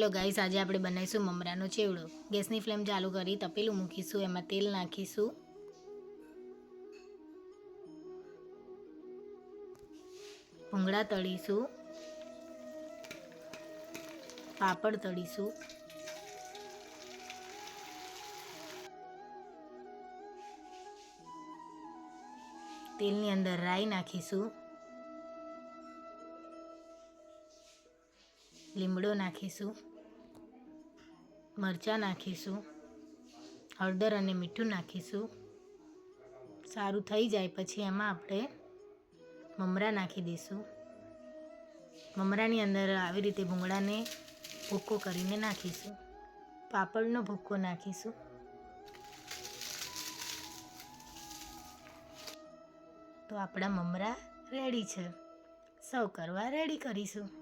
Hello guys, આજે આપણે બનાવીશું મમરાનો ચેવડો. ગેસની ફ્લેમ ચાલુ કરી, તપેલું મૂકીશું, એમાં તેલ નાખીશું. ભૂંગળા તળીશું. પાપડ તળીશું. તેલની અંદર રાઈ નાખીશું. લીમડો નાખીશું. મરચાં નાખીશું, હળદર અને મીઠું નાખીશું. સારું થઈ જાય પછી એમાં આપણે મમરા નાખી દઈશું. મમરાની અંદર આવી રીતે ભૂંગળાને ભૂક્કો કરીને નાખીશું. પાપડનો ભૂક્કો નાખીશું. તો આપણા મમરા રેડી છે. સર્વ કરવા રેડી કરીશું.